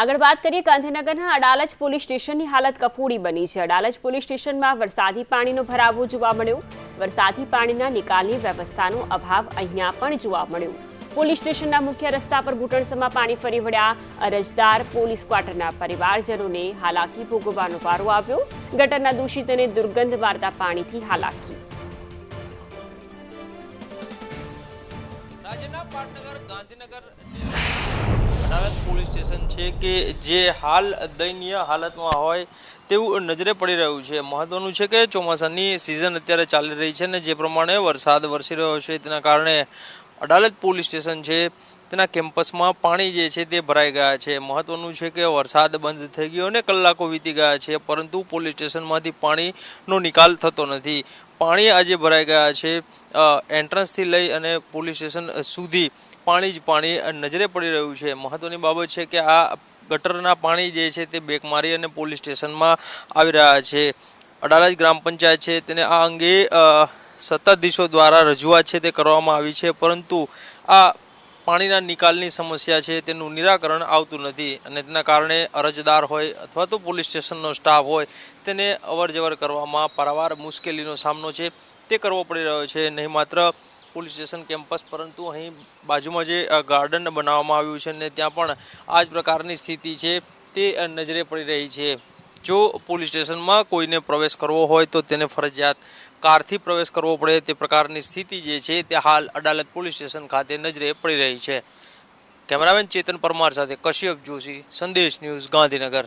આગળ વાત કરીએ ગાંધીનગરના અડાલજ પોલીસ સ્ટેશનની હાલત કફોડી બની છે. અડાલજ પોલીસ સ્ટેશનમાં વરસાદી પાણીનો ભરાવો જોવા મળ્યો. વરસાદી પાણીના નિકાલની વ્યવસ્થાનો અભાવ અહીંયા પણ જોવા મળ્યો. પોલીસ સ્ટેશનના મુખ્ય રસ્તા પર ઘૂંટણસમાં પાણી ફરી વળ્યા. અરજદાર પોલીસ ક્વાર્ટરના પરિવારજનોને હાલાકી ભોગવવાનો વારો આવ્યો. ગટરના દૂષિત અને દુર્ગંધ વાર્તા પાણીથી હાલાકી. રાજ્યના પાટનગર, ગાંધીનગર અદાલત પોલીસ સ્ટેશન છે કે જે હાલ દયનીય હાલતમાં હોય તેવું નજરે પડી રહ્યું છે. મહત્વનું છે કે ચોમાસાની સિઝન અત્યારે ચાલી રહી છે અને જે પ્રમાણે વરસાદ વરસી રહ્યો છે, તેના કારણે અડાલત પોલીસ સ્ટેશન છે તેના કેમ્પસમાં પાણી જે છે તે ભરાઈ ગયા છે. મહત્વનું છે કે વરસાદ બંધ થઈ ગયો અને કલાકો વીતી ગયા છે, પરંતુ પોલીસ સ્ટેશનમાંથી પાણીનો નિકાલ થતો નથી. પાણી આજે ભરાઈ ગયા છે એન્ટ્રન્સથી લઈ અને પોલીસ સ્ટેશન સુધી પાણી જ પાણી નજરે પડી રહ્યું છે. મહત્વની બાબત છે કે આ ગટરના પાણી જે છે તે બેક મારી અને પોલીસ સ્ટેશનમાં આવી રહ્યા છે. અડાલજ ગ્રામ પંચાયત છે, તેને આ અંગે સત્તાધીશો દ્વારા રજૂઆત છે તે કરવામાં આવી છે, પરંતુ આ પાણીના નિકાલની સમસ્યા છે, તેનું નિરાકરણ આવતું નથી અને તેના કારણે અરજદાર હોય અથવા તો પોલીસ સ્ટેશનનો સ્ટાફ હોય, તેને અવરજવર કરવામાં પારાવાર મુશ્કેલીનો સામનો છે. તે કરવો પડી રહ્યો છે. નહીં માત્ર પોલીસ સ્ટેશન કેમ્પસ, પરંતુ અહીં બાજુમાં જે ગાર્ડન બનાવવામાં આવ્યું છે ને ત્યાં પણ આ જ પ્રકારની સ્થિતિ છે. તે નજરે પડી રહી છે. જો પોલીસ સ્ટેશનમાં કોઈને પ્રવેશ કરવો હોય તો તેને ફરજિયાત કારથી પ્રવેશ કરવો પડે. તે પ્રકારની સ્થિતિ જે છે તે હાલ અડાલત પોલીસ સ્ટેશન ખાતે નજરે પડી રહી છે. કેમેરામેન ચેતન પરમાર સાથે કશ્યપ જોશી, સંદેશ ન્યૂઝ ગાંધીનગર.